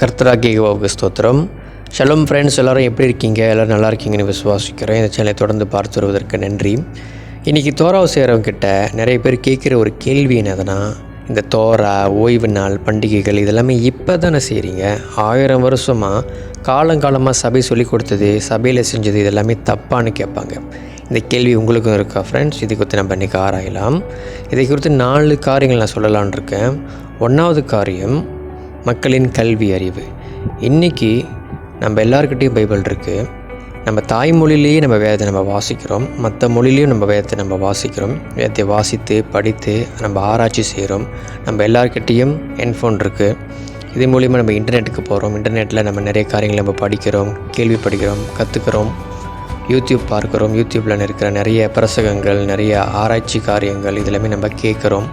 கர்த்தராகிய யெகோவாவுக்கு ஸ்தோத்திரம். ஷலோம் ஃப்ரெண்ட்ஸ் எல்லோரும் எப்படி இருக்கீங்க? எல்லோரும் நல்லா இருக்கீங்கன்னு விசுவாசிக்கிறேன். இந்த சேனலை தொடர்ந்து பார்த்து வருவதற்கு நன்றி. இன்றைக்கி தோராவு செய்கிறவங்கிட்ட நிறைய பேர் கேட்குற ஒரு கேள்வி என்னதுன்னா இந்த தோரா ஓய்வு நாள் பண்டிகைகள் இதெல்லாமே இப்போ தானே செய்கிறீங்க ஆயிரம் வருஷமாக காலங்காலமாக சபை சொல்லி கொடுத்தது சபையில் செஞ்சது இதெல்லாமே தப்பான்னு கேட்பாங்க. இந்த கேள்வி உங்களுக்கும் இருக்கா ஃப்ரெண்ட்ஸ் இதை குறித்து நம்ம இன்றைக்கி ஆராயலாம். இதை குறித்து நாலு காரியங்கள் நான் சொல்லலான் இருக்கேன். ஒன்றாவது காரியம் மக்களின் கல்வி அறிவு. இன்றைக்கி நம்ம எல்லாருக்கிட்டேயும் பைபிள் இருக்குது நம்ம தாய்மொழியிலேயே நம்ம வேதத்தை நம்ம வாசிக்கிறோம். மற்ற மொழியிலையும் நம்ம வேதத்தை நம்ம வாசிக்கிறோம். வேதத்தை வாசித்து படித்து நம்ம ஆராய்ச்சி செய்கிறோம். நம்ம எல்லாருக்கிட்டேயும் ஹெட்ஃபோன் இருக்குது இது மூலிமா நம்ம இன்டர்நெட்டுக்கு போகிறோம். இன்டர்நெட்டில் நம்ம நிறைய காரியங்களை நம்ம படிக்கிறோம் கேள்வி படிக்கிறோம் கற்றுக்கிறோம் யூடியூப் பார்க்குறோம். யூடியூப்பில் இருக்கிற நிறைய பிரசகங்கள் நிறைய ஆராய்ச்சி காரியங்கள் இதெல்லாமே நம்ம கேட்குறோம்.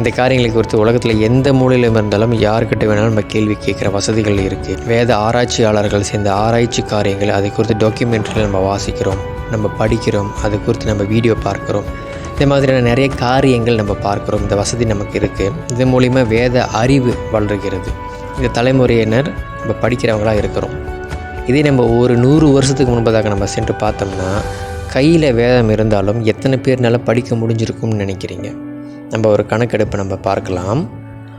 இந்த காரியங்களை குறித்து உலகத்தில் எந்த மூலையிலும் இருந்தாலும் யார்கிட்ட வேணாலும் நம்ம கேள்வி கேட்குற வசதிகள் இருக்குது வேத ஆராய்ச்சியாளர்கள் சேர்ந்த ஆராய்ச்சி காரியங்கள் அதை குறித்து டாக்குமெண்ட்ரியில் நம்ம வாசிக்கிறோம் நம்ம படிக்கிறோம் அது குறித்து நம்ம வீடியோ பார்க்குறோம். இந்த மாதிரியான நிறைய காரியங்கள் நம்ம பார்க்குறோம் இந்த வசதி நமக்கு இருக்குது இது மூலிமா வேத அறிவு வளர்கிறது. இந்த தலைமுறையினர் நம்ம படிக்கிறவங்களாக இருக்கிறோம். இதே நம்ம ஒரு நூறு வருஷத்துக்கு முன்பதாக நம்ம சென்று பார்த்தோம்னா கையில் வேதம் இருந்தாலும் எத்தனை பேர்னால படிக்க முடிஞ்சிருக்கும்னு நினைக்கிறீங்க? நம்ம ஒரு கணக்கெடுப்பை நம்ம பார்க்கலாம்.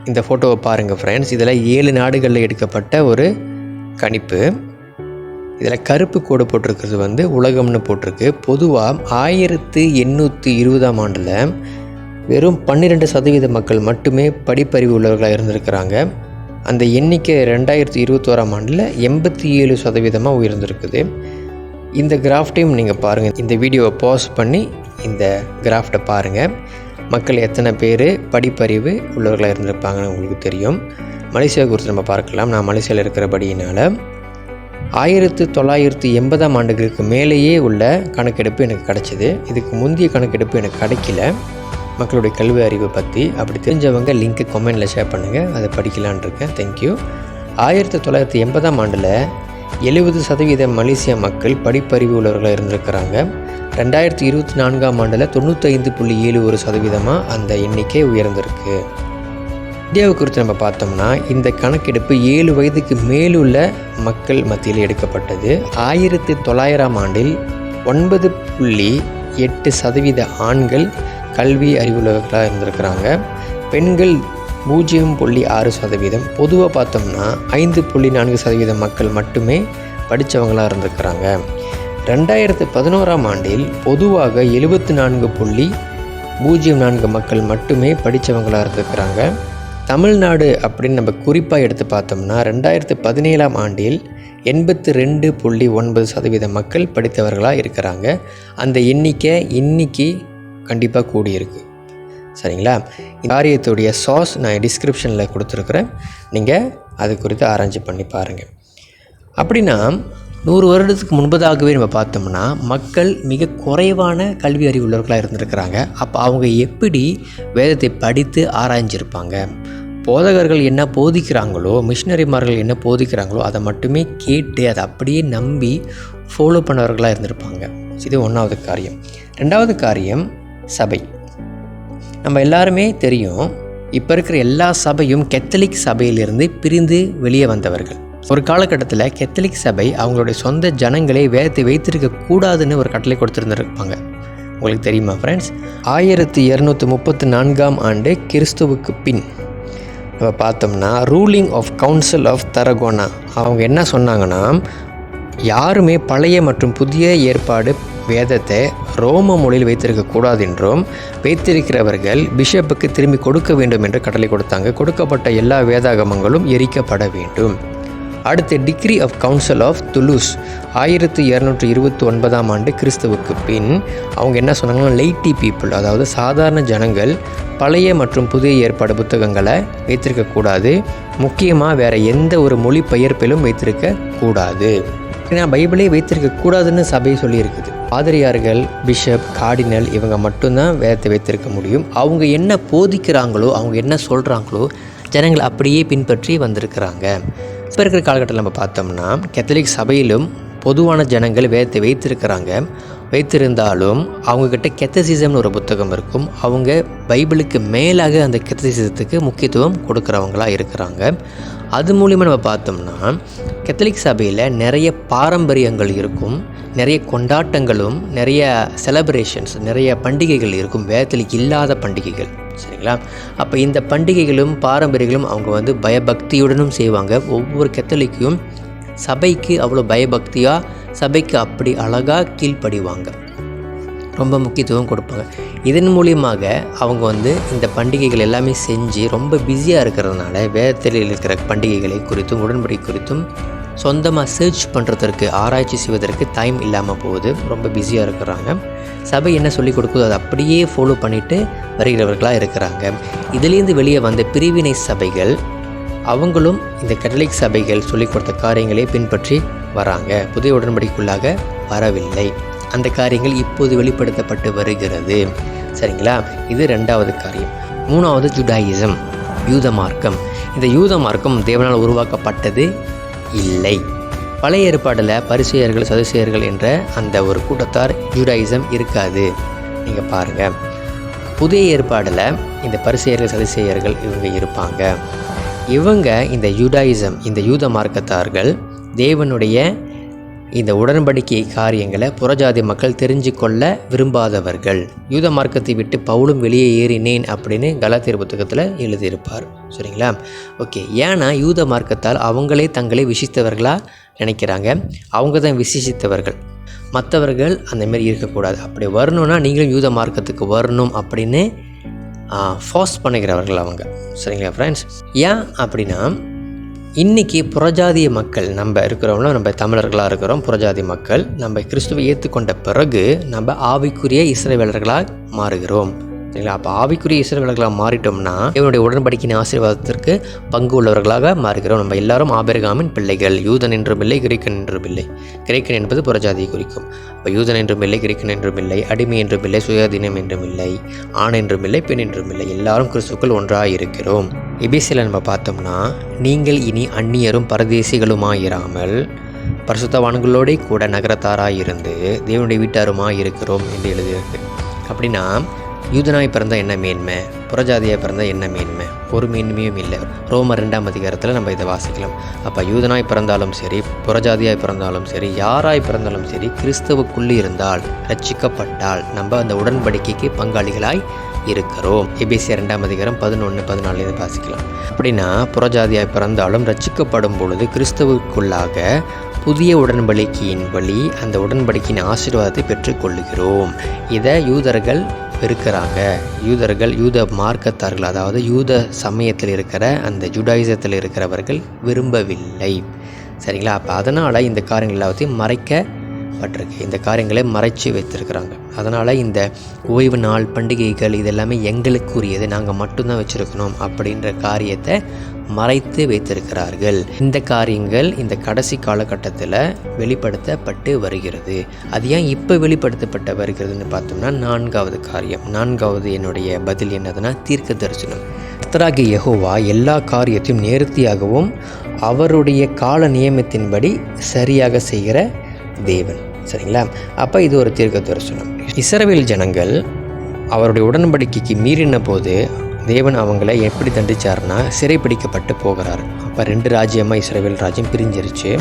இந்த ஃபோட்டோவை பாருங்கள் ஃப்ரெண்ட்ஸ் இதில் ஏழு நாடுகளில் எடுக்கப்பட்ட ஒரு கணிப்பு. இதில் கருப்பு கோடு போட்டிருக்கிறது வந்து உலகம்னு போட்டிருக்கு. பொதுவாக ஆயிரத்து எண்ணூற்றி இருபதாம் ஆண்டில் வெறும் பன்னிரெண்டு சதவீத மக்கள் மட்டுமே படிப்பறிவு உள்ளவர்களாக இருந்திருக்கிறாங்க. அந்த எண்ணிக்கை ரெண்டாயிரத்தி இருபத்தோராம் ஆண்டில் எண்பத்தி ஏழு சதவீதமாக உயர்ந்திருக்குது. இந்த கிராஃப்டையும் நீங்கள் பாருங்கள் இந்த வீடியோவை பாஸ் பண்ணி இந்த கிராஃப்டை பாருங்கள் மக்கள் எத்தனை பேர் படிப்பறிவு உள்ளவர்களாக இருந்திருப்பாங்கன்னு உங்களுக்கு தெரியும். மலேசியா குறித்து நம்ம பார்க்கலாம். நான் மலேசியாவில் இருக்கிறபடியினால் ஆயிரத்து தொள்ளாயிரத்து எண்பதாம் ஆண்டுகளுக்கு மேலேயே உள்ள கணக்கெடுப்பு எனக்கு கிடச்சிது. இதுக்கு முந்தைய கணக்கெடுப்பு எனக்கு கிடைக்கல. மக்களுடைய கல்வி அறிவை பற்றி அப்படி தெரிஞ்சவங்க லிங்க்கு கமெண்டில் ஷேர் பண்ணுங்கள் அதை படிக்கலான் இருக்கேன். தேங்க்யூ ஆயிரத்தி தொள்ளாயிரத்தி எண்பதாம் ஆண்டில் எழுபது சதவீத மலேசிய மக்கள் படிப்பறிவு உள்ளவர்களாக இருந்திருக்கிறாங்க. ரெண்டாயிரத்தி இருபத்தி நான்காம் ஆண்டில் தொண்ணூத்தைந்து புள்ளி ஏழு ஒரு சதவீதமாக அந்த எண்ணிக்கை உயர்ந்திருக்கு. இந்தியாவை குறித்து நம்ம பார்த்தோம்னா இந்த கணக்கெடுப்பு ஏழு வயதுக்கு மேலுள்ள மக்கள் மத்தியில் எடுக்கப்பட்டது. ஆயிரத்தி தொள்ளாயிரம் ஆண்டில் ஒன்பது புள்ளி எட்டு சதவீத ஆண்கள் கல்வி அறிவுள்ளவர்களாக இருந்திருக்கிறாங்க. பெண்கள் பூஜ்ஜியம் புள்ளி ஆறு சதவீதம். பொதுவாக பார்த்தோம்னா ஐந்து புள்ளி நான்கு சதவீதம் மக்கள் மட்டுமே படித்தவங்களாக இருந்திருக்கிறாங்க. ரெண்டாயிரத்து பதினோராம் ஆண்டில் பொதுவாக எழுபத்தி நான்கு புள்ளி பூஜ்ஜியம் நான்கு மக்கள் மட்டுமே படித்தவங்களாக இருந்துக்கிறாங்க தமிழ்நாடு அப்படின்னு நம்ம குறிப்பாக எடுத்து பார்த்தோம்னா ரெண்டாயிரத்து பதினேழாம் ஆண்டில் எண்பத்து ரெண்டு புள்ளி ஒன்பது சதவீத மக்கள் படித்தவர்களாக இருக்கிறாங்க. அந்த எண்ணிக்கை இன்னைக்கு கண்டிப்பாக கூடியிருக்கு. சரிங்களா? காரியத்துடைய சாஸ் நான் டிஸ்கிரிப்ஷனில் கொடுத்துருக்குறேன். நீங்கள் அது குறித்து ஆராய்ச்சி பண்ணி பாருங்கள் அப்படின்னா நூறு வருடத்துக்கு முன்பதாகவே நம்ம பார்த்தோம்னா மக்கள் மிக குறைவான கல்வி அறிவு உள்ளவர்களாக இருந்திருக்கிறாங்க. அப்போ அவங்க எப்படி வேதத்தை படித்து ஆராய்ஞ்சிருப்பாங்க? போதகர்கள் என்ன போதிக்கிறாங்களோ மிஷினரிமார்கள் என்ன போதிக்கிறாங்களோ அதை மட்டுமே கேட்டு அதை அப்படியே நம்பி ஃபாலோ பண்ணவர்களாக இருந்திருப்பாங்க. இது ஒன்றாவது காரியம். ரெண்டாவது காரியம் சபை. நம்ம எல்லாருமே தெரியும் இப்போ இருக்கிற எல்லா சபையும் கெத்தலிக் சபையிலிருந்து பிரிந்து வெளியே வந்தவர்கள். ஒரு காலகட்டத்தில் கெத்தலிக் சபை அவங்களுடைய சொந்த ஜனங்களை வேதத்தை வைத்திருக்க கூடாதுன்னு ஒரு கட்டளை கொடுத்துருந்துருப்பாங்க. உங்களுக்கு தெரியுமா ஃப்ரெண்ட்ஸ் ஆயிரத்தி இரநூத்தி முப்பத்தி நான்காம் ஆண்டு கிறிஸ்துவுக்கு பின். நம்ம பார்த்தோம்னா ruling of council of Tarragona அவங்க என்ன சொன்னாங்கன்னா யாருமே பழைய மற்றும் புதிய ஏற்பாடு வேதத்தை ரோம மொழியில் வைத்திருக்க கூடாது என்றும் வைத்திருக்கிறவர்கள் பிஷப்புக்கு திரும்பி கொடுக்க வேண்டும் என்று கட்டளை கொடுத்தாங்க. கொடுக்கப்பட்ட எல்லா வேதாகமங்களும் எரிக்கப்பட வேண்டும். அடுத்து degree of council of Toulouse ஆயிரத்தி இரநூற்றி இருபத்தி ஒன்பதாம் ஆண்டு கிறிஸ்துவுக்கு பின் அவங்க என்ன சொன்னாங்கன்னா லைட்டி பீப்புள் அதாவது சாதாரண ஜனங்கள் பழைய மற்றும் புதிய ஏற்பாடு புத்தகங்களை வைத்திருக்கக்கூடாது முக்கியமாக வேறு எந்த ஒரு மொழி பெயர்ப்பிலும் வைத்திருக்க கூடாது. ஏன்னா பைபிளே வைத்திருக்கக்கூடாதுன்னு சபை சொல்லியிருக்குது. பாதிரியார்கள் பிஷப் கார்டினல் இவங்க மட்டும்தான் வேதத்தை வைத்திருக்க முடியும். அவங்க என்ன போதிக்கிறாங்களோ அவங்க என்ன சொல்கிறாங்களோ ஜனங்கள் அப்படியே பின்பற்றி வந்திருக்கிறாங்க. இப்போ இருக்கிற காலகட்டத்தில் நம்ம பார்த்தோம்னா கத்தலிக் சபையிலும் பொதுவான ஜனங்கள் வேதத்தை வைத்திருக்கிறாங்க. வைத்திருந்தாலும் அவங்கக்கிட்ட கெத்தசிசம்னு ஒரு புத்தகம் இருக்கும். அவங்க பைபிளுக்கு மேலாக அந்த கெத்தசிசத்துக்கு முக்கியத்துவம் கொடுக்குறவங்களா இருக்கிறாங்க. அது மூலிமா நம்ம பார்த்தோம்னா கத்தலிக் சபையில் நிறைய பாரம்பரியங்கள் இருக்கும். நிறைய கொண்டாட்டங்களும் நிறைய செலப்ரேஷன்ஸ் நிறைய பண்டிகைகள் இருக்கும். வேதத்தில் இல்லாத பண்டிகைகள் சரிங்களா? அப்போ இந்த பண்டிகைகளும் பாரம்பரியங்களும் அவங்க வந்து பயபக்தியுடனும் செய்வாங்க. ஒவ்வொரு கத்தலிக்கும் சபைக்கு அவ்வளோ பயபக்தியாக சபைக்கு அப்படி அழகாக கீழ்ப்படிவாங்க. ரொம்ப முக்கியத்துவம் கொடுப்பாங்க. இதன் மூலியமாக அவங்க வந்து இந்த பண்டிகைகள் எல்லாமே செஞ்சு ரொம்ப பிஸியாக இருக்கிறதுனால வேதத்தில் இருக்கிற பண்டிகைகளை குறித்தும் உடன்படி குறித்தும் சொந்தமாக சர்ச் பண்ணுறதற்கு ஆராய்ச்சி செய்வதற்கு டைம் இல்லாமல் போகுது. ரொம்ப பிஸியாக இருக்கிறாங்க. சபை என்ன சொல்லிக் கொடுக்குதோ அதை அப்படியே ஃபாலோ பண்ணிவிட்டு வருகிறவர்களாக இருக்கிறாங்க. இதுலேருந்து வெளியே வந்த பிரிவினை சபைகள் அவங்களும் இந்த கட்டளிக் சபைகள் சொல்லிக் கொடுத்த காரியங்களை பின்பற்றி வராங்க. புதிய உடன்படிக்குள்ளாக வரவில்லை. அந்த காரியங்கள் இப்போது வெளிப்படுத்தப்பட்டு வருகிறது. சரிங்களா? இது ரெண்டாவது காரியம். மூணாவது ஜுடாயிசம் யூத மார்க்கம். இந்த யூத மார்க்கம் தேவனால் உருவாக்கப்பட்டது இல்லை. பழைய ஏற்பாடில் பரிசெயர்கள் சதுசேயர்கள் என்ற அந்த ஒரு கூட்டத்தார் ஜூடாயிசம் இருக்காது. நீங்கள் பாருங்கள் புதிய ஏற்பாடில் இந்த பரிசெயர்கள் சதுசேயர்கள் இவங்க இருப்பாங்க. இவங்க இந்த யூடாயிசம் இந்த யூத மார்க்கத்தார்கள் தேவனுடைய இந்த உடன்படிக்கை காரியங்களை புறஜாதி மக்கள் தெரிஞ்சு கொள்ள விரும்பாதவர்கள். யூத மார்க்கத்தை விட்டு பவுலும் வெளியே ஏறினேன் அப்படின்னு கலாத்தியர் புத்தகத்தில் எழுதியிருப்பார். சரிங்களா? ஓகே. ஏன்னா யூத மார்க்கத்தால் அவங்களே தங்களை விசித்தவர்களாக நினைக்கிறாங்க. அவங்க தான் விசேஷித்தவர்கள் மற்றவர்கள் அந்த மாரி இருக்கக்கூடாது. அப்படி வரணும்னா நீங்களும் யூத மார்க்கத்துக்கு வரணும் அப்படின்னு ஃபாஸ்ட் பண்ணுகிறவர்கள் அவங்க. சரிங்களா ஃப்ரெண்ட்ஸ் ஏன் அப்படின்னா இன்றைக்கி புறஜாதிய மக்கள் நம்ம இருக்கிறவங்களும் நம்ம தமிழர்களாக இருக்கிறோம் புறஜாதி மக்கள் நம்ம கிறிஸ்துவை ஏற்றுக்கொண்ட பிறகு நம்ம ஆவிக்குரிய இஸ்ரேவேலர்களாக மாறுகிறோம். சரிங்களா? அப்போ ஆவிக்குரிய இசைவர்களாக மாறிட்டோம்னா இவனுடைய உடன்படிக்கையின் ஆசீர்வாதத்திற்கு பங்கு உள்ளவர்களாக மாறுகிறோம். நம்ம எல்லாரும் ஆபிரகாமின் பிள்ளைகள் யூதன் என்றும் இல்லை கிரேக்கன் என்றும் இல்லை. கிரேக்கன் என்பது புறஜாதியை குறிக்கும். இப்போ யூதன் என்றும் இல்லை கிரேக்கன் என்றும் இல்லை அடிமை என்றும் இல்லை சுயாதீனம் என்றும் இல்லை ஆண் என்றும் இல்லை பெண் என்றும் இல்லை. எல்லாரும் கிறிஸ்துக்கள் ஒன்றாக இருக்கிறோம். எபிசியில் நம்ம பார்த்தோம்னா நீங்கள் இனி அந்நியரும் பரதேசிகளுமாயிராமல் பரிசுத்தவான்களோடே கூட நகரத்தாராக இருந்து தேவனுடைய வீட்டாருமாக இருக்கிறோம் என்று எழுதியிருக்கு. அப்படின்னா யூதனாய் பிறந்த என்ன மேன்மை? புறஜாதியாக பிறந்த என்ன மேன்மை? ஒரு மேன்மையும் இல்லை. ரோமர் ரெண்டாம் அதிகாரத்தில் நம்ம இதை வாசிக்கலாம். அப்போ யூதனாய் பிறந்தாலும் சரி புறஜாதியாய் பிறந்தாலும் சரி யாராய் பிறந்தாலும் சரி கிறிஸ்தவுக்குள்ளே இருந்தால் ரட்சிக்கப்பட்டால் நம்ம அந்த உடன்படிக்கைக்கு பங்காளிகளாய் இருக்கிறோம். எபிசி ரெண்டாம் அதிகாரம் பதினொன்று பதினாலு இதை வாசிக்கலாம். அப்படின்னா புறஜாதியாய் பிறந்தாலும் ரட்சிக்கப்படும் பொழுது கிறிஸ்தவுக்குள்ளாக புதிய உடன்படிக்கையின் வழி அந்த உடன்படிக்கையின் ஆசீர்வாதத்தை பெற்றுக்கொள்கிறோம் இதை யூதர்கள் வெறுக்கிறாங்க யூதர்கள் யூத மார்க்கத்தார்கள் அதாவது யூத சமயத்தில் இருக்கிற அந்த ஜுடாயிசத்தில் இருக்கிறவர்கள் விரும்பவில்லை. சரிங்களா? அப்போ அதனால் இந்த காரியங்கள் எல்லாத்தையும் மறைக்க மறைக்கப்பட்டிருக்கு இந்த காரியங்களை மறைச்சி வைத்திருக்கிறாங்க. அதனால் இந்த ஓய்வு நாள் பண்டிகைகள் இதெல்லாமே எங்களுக்குரியது. நாங்கள் மட்டும்தான் வச்சுருக்கணும் அப்படின்ற காரியத்தை மறைத்து வைத்திருக்கிறார்கள். இந்த காரியங்கள் இந்த கடைசி காலகட்டத்தில் வெளிப்படுத்தப்பட்டு வருகிறது. அது ஏன் இப்போ வெளிப்படுத்தப்பட்டு வருகிறதுன்னு பார்த்தோம்னா நான்காவது காரியம். நான்காவது என்னுடைய பதில் என்னதுன்னா தீர்க்க தரிசனம். கர்த்தராகிய யகோவா எல்லா காரியத்தையும் நேர்த்தியாகவும் அவருடைய கால நியமத்தின்படி சரியாக செய்கிற தேவன். சரிங்களா? அப்போ இது ஒரு தீர்க்க தரிசனம் இஸ்ரவேல் ஜனங்கள் அவருடைய உடன்படிக்கைக்கு மீறின போது தேவன் அவங்கள எப்படி தண்டிச்சார்னா சிறைப்பிடிக்கப்பட்டு போகிறார். அப்போ ரெண்டு ராஜ்யமாக இஸ்ரேல் ராஜ்யம் பிரிஞ்சிருச்சு.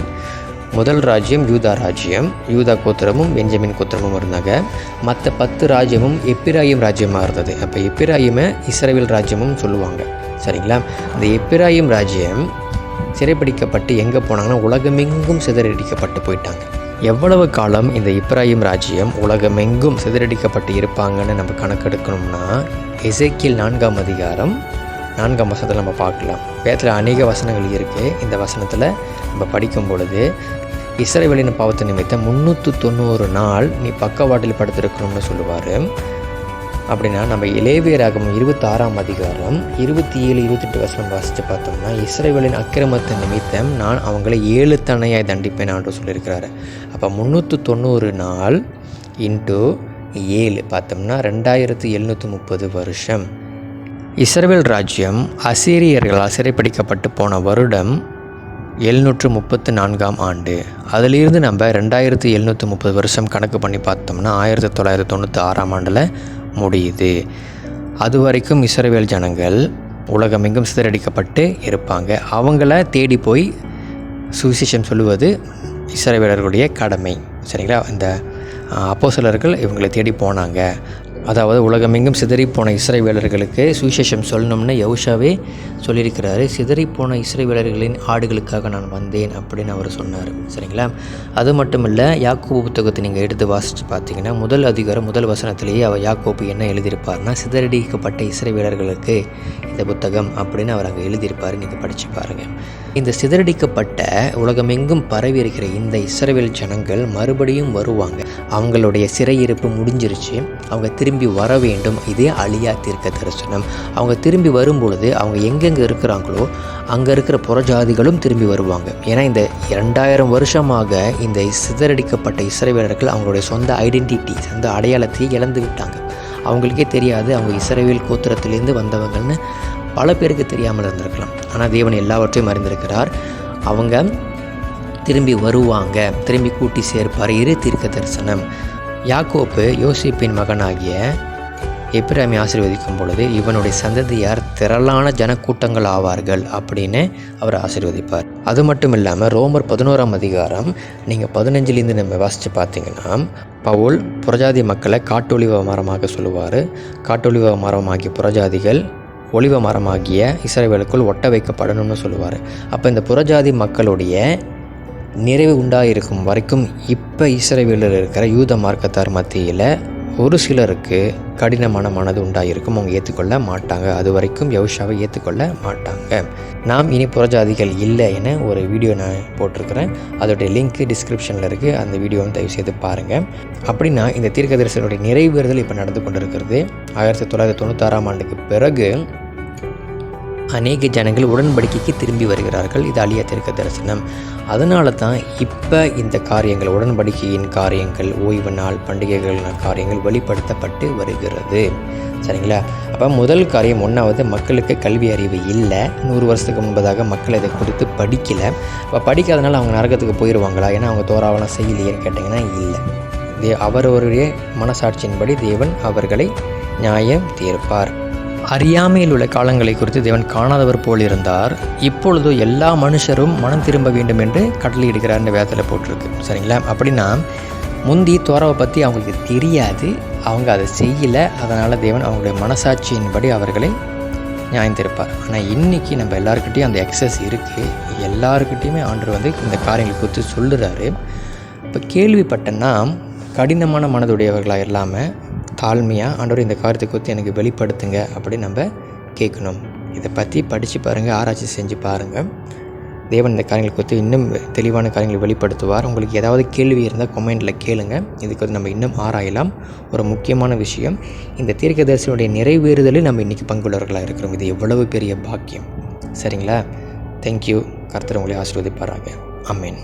முதல் ராஜ்யம் யூதா ராஜ்யம் யூதா கோத்திரமும் பெஞ்சமின் கோத்திரமும் இருந்தாங்க. மற்ற பத்து ராஜ்யமும் எப்பிராயிம் ராஜ்யமாக இருந்தது. அப்போ எப்பிராயிமை இஸ்ரேல் ராஜ்யமும் சொல்லுவாங்க. சரிங்களா? அந்த எப்பிராயிம் ராஜ்யம் சிறைப்பிடிக்கப்பட்டு எங்கே போனாங்கன்னா உலகமெங்கும் சிதறடிக்கப்பட்டு போயிட்டாங்க. எவ்வளவு காலம் இந்த இப்ராஹிம் ராஜ்யம் உலகமெங்கும் சிதறடிக்கப்பட்டு இருப்பாங்கன்னு நம்ம கணக்கெடுக்கணும்னா இசைக்கில் நான்காம் அதிகாரம் நான்காம் வசனத்தில் நம்ம பார்க்கலாம். வேதத்தில் அநேக வசனங்கள் இருக்குது இந்த வசனத்தில் நம்ம படிக்கும் பொழுது இஸ்ரவேலின் பாவத்தை நிமித்தம் முந்நூற்று தொண்ணூறு நாள் நீ பக்கவாட்டில் படுத்திருக்கணும்னு சொல்லுவார். அப்படின்னா நம்ம இளைவியராகும் இருபத்தாறாம் அதிகாரம் இருபத்தி ஏழு இருபத்தெட்டு வருஷம் வாசித்து பார்த்தோம்னா இஸ்ரேவேலின் அக்கிரமத்தை நிமித்தம் நான் அவங்களை ஏழு தனையாய் தண்டிப்பேன் என்று சொல்லியிருக்கிறாரு. அப்போ முந்நூற்று தொண்ணூறு நாள் இன்ட்டு ஏழு பார்த்தோம்னா ரெண்டாயிரத்து எழுநூற்றி முப்பது வருஷம். இஸ்ரேல் ராஜ்யம் அசீரியர்களால் சிறைப்பிடிக்கப்பட்டு போன வருடம் எழுநூற்று முப்பத்து நான்காம் ஆண்டு. அதிலிருந்து நம்ம ரெண்டாயிரத்து எழுநூற்றி முப்பது வருஷம் கணக்கு பண்ணி பார்த்தோம்னா ஆயிரத்தி தொள்ளாயிரத்தி தொண்ணூற்றி ஆறாம் ஆண்டில் முடியுது. அது வரைக்கும் இஸ்ரவேல் ஜனங்கள் உலகமெங்கும் சிதறடிக்கப்பட்டு இருப்பாங்க. அவங்கள தேடி போய் சுவிசேஷம் சொல்லுவது இஸ்ரவேலர்களுடைய கடமை. சரிங்களா? இந்த அப்போஸ்தலர்கள் இவங்களை தேடி போனாங்க. அதாவது உலகமெங்கும் சிதறிப்போன இஸ்ரவேலர்களுக்கு சுவிசேஷம் சொல்லணும்னு யவுஷாவே சொல்லியிருக்கிறாரு. சிதறிப்போன இஸ்ரவேலர்களின் ஆடுகளுக்காக நான் வந்தேன் அப்படின்னு அவர் சொன்னார். சரிங்களா? அது மட்டும் இல்லை யாக்கோபு புத்தகத்தை நீங்கள் எடுத்து வாசித்து பார்த்தீங்கன்னா முதல் அதிகாரம் முதல் வசனத்திலேயே அவர் யாக்கோபு என்ன எழுதியிருப்பார்னா சிதறடிக்கப்பட்ட இஸ்ரவேலர்களுக்கு இந்த புத்தகம் அப்படின்னு அவர் அங்கே எழுதியிருப்பார். நீங்கள் படித்து பாருங்கள் இந்த சிதறடிக்கப்பட்ட உலகமெங்கும் பரவி இருக்கிற இந்த இஸ்ரவேல் ஜனங்கள் மறுபடியும் வருவாங்க. அவங்களுடைய சிறையிருப்பு முடிஞ்சிருச்சு. அவங்க திரும்பி வர வேண்டும். இதே அழியா தீர்க்க தரிசனம். அவங்க திரும்பி வரும்பொழுது அவங்க எங்கெங்கே இருக்கிறாங்களோ அங்கே இருக்கிற புறஜாதிகளும் திரும்பி வருவாங்க. ஏன்னா இந்த இரண்டாயிரம் வருஷமாக இந்த சிதறடிக்கப்பட்ட இஸ்ரவேலர்கள் அவங்களுடைய சொந்த ஐடென்டிட்டி சொந்த அடையாளத்தை இழந்து விட்டாங்க. அவங்களுக்கே தெரியாது அவங்க இஸ்ரவேல் கோத்திரத்திலேருந்து வந்தவங்கன்னு. பல பேருக்கு தெரியாமல் இருந்திருக்கலாம். ஆனால் தேவன் எல்லாவற்றையும் அறிந்திருக்கிறார். அவங்க திரும்பி வருவாங்க. திரும்பி கூட்டி சேர்ப்பார். இரு தீர்க்க தரிசனம். யாக்கோப்பு யோசிப்பின் மகனாகிய எப்பிராமி ஆசீர்வதிக்கும் பொழுது இவனுடைய சந்ததியார் திரளான ஜனக்கூட்டங்கள் ஆவார்கள் அப்படின்னு அவர் ஆசீர்வதிப்பார். அது மட்டும் இல்லாமல் ரோமர் பதினோராம் அதிகாரம் நீங்கள் பதினஞ்சுலேருந்து நம்ம வாசித்து பார்த்தீங்கன்னா பவுல் புறஜாதி மக்களை காட்டொழிவ மரமாக சொல்லுவார். காட்டொழிவ மரமாகிய புறஜாதிகள் ஒளிவ மரமாகிய இஸ்ரேவேலுக்குள் ஒட்ட வைக்கப்படணும்னு சொல்லுவார். அப்போ இந்த புறஜாதி மக்களுடைய நிறைவு உண்டாயிருக்கும் வரைக்கும் இப்போ இஸ்ரேவேலில் இருக்கிற யூத மார்க்கத்தார் மத்தியில் ஒரு சிலருக்கு கடினமான மனது உண்டாயிருக்கும். அவங்க ஏற்றுக்கொள்ள மாட்டாங்க. அது வரைக்கும் யவுஷாவை ஏற்றுக்கொள்ள மாட்டாங்க. நாம் இனி புறஜாதிகள் இல்லை என ஒரு வீடியோ நான் போட்டிருக்கிறேன். அதோடைய லிங்க்கு டிஸ்கிரிப்ஷனில் இருக்குது அந்த வீடியோவும் தயவு செய்து பாருங்கள் அப்படின்னா இந்த தீர்க்கதரிசனுடைய நிறைவேறுதல் இப்போ நடந்து கொண்டிருக்கிறது. ஆயிரத்தி தொள்ளாயிரத்தி தொண்ணூத்தாறாம் ஆண்டுக்கு பிறகு அநேக ஜனங்கள் உடன்படிக்கைக்கு திரும்பி வருகிறார்கள். இது அழியா தீர்க்க தரிசனம். அதனால தான் இப்போ இந்த காரியங்கள் உடன்படிக்கையின் காரியங்கள் ஓய்வு நாள் பண்டிகைகள் காரியங்கள் வெளிப்படுத்தப்பட்டு வருகிறது. சரிங்களா? அப்போ முதல் காரியம் ஒன்றாவது மக்களுக்கு கல்வி அறிவு இல்லை. நூறு வருஷத்துக்கு முன்பதாக மக்கள் இதை கொடுத்து படிக்கலை. இப்போ படிக்காதனால அவங்க நரகத்துக்கு போயிடுவாங்களா ஏன்னா அவங்க தோராவெல்லாம் செய்யலையேன்னு கேட்டிங்கன்னா இல்லை. தே அவரவருடைய மனசாட்சியின்படி தேவன் அவர்களை நியாயம் தீர்ப்பார். அறியாமையில் உள்ள காலங்களை குறித்து தேவன் காணாதவர் போல் இருந்தார். இப்பொழுதோ எல்லா மனுஷரும் மனம் திரும்ப வேண்டும் என்று கட்டளையிடுகிறார்னு வேதத்தில் போட்டிருக்கு. சரிங்களா? அப்படின்னா முந்தி துறவை பற்றி அவங்களுக்கு தெரியாது. அவங்க அதை செய்யலை. அதனால் தேவன் அவங்களுடைய மனசாட்சியின்படி அவர்களை நியாயந்திருப்பார் ஆனால் இன்றைக்கி நம்ம எல்லாருக்கிட்டேயும் அந்த எக்ஸஸ் இருக்குது எல்லாருக்கிட்டேயுமே ஆண்டர் வந்து இந்த காரியங்களை குறித்து சொல்லுறாரு. இப்போ கேள்விப்பட்டேன்னா கடினமான மனதுடையவர்களாக இல்லாமல் தாழ்மையாக ஆண்டவர் இந்த காரியத்தை குறித்து எனக்கு வெளிப்படுத்துங்க அப்படின்னு நம்ம கேட்கணும். இதை பற்றி படித்து பாருங்கள் ஆராய்ச்சி செஞ்சு பாருங்கள் தேவன் இந்த காரியங்களை குறித்து இன்னும் தெளிவான காரியங்களை வெளிப்படுத்துவார். உங்களுக்கு ஏதாவது கேள்வி இருந்தால் கொமெண்டில் கேளுங்க. இதுக்கு வந்து நம்ம இன்னும் ஆராயலாம். ஒரு முக்கியமான விஷயம் இந்த தீர்க்கதரிசனுடைய நிறைவேறுதலில் நம்ம இன்றைக்கி பங்குள்ளவர்களாக இருக்கிறோம். இது எவ்வளவு பெரிய பாக்கியம். சரிங்களா? தேங்க்யூ கர்த்தர் உங்களை ஆசீர்வதிப்பாராங்க அமீன்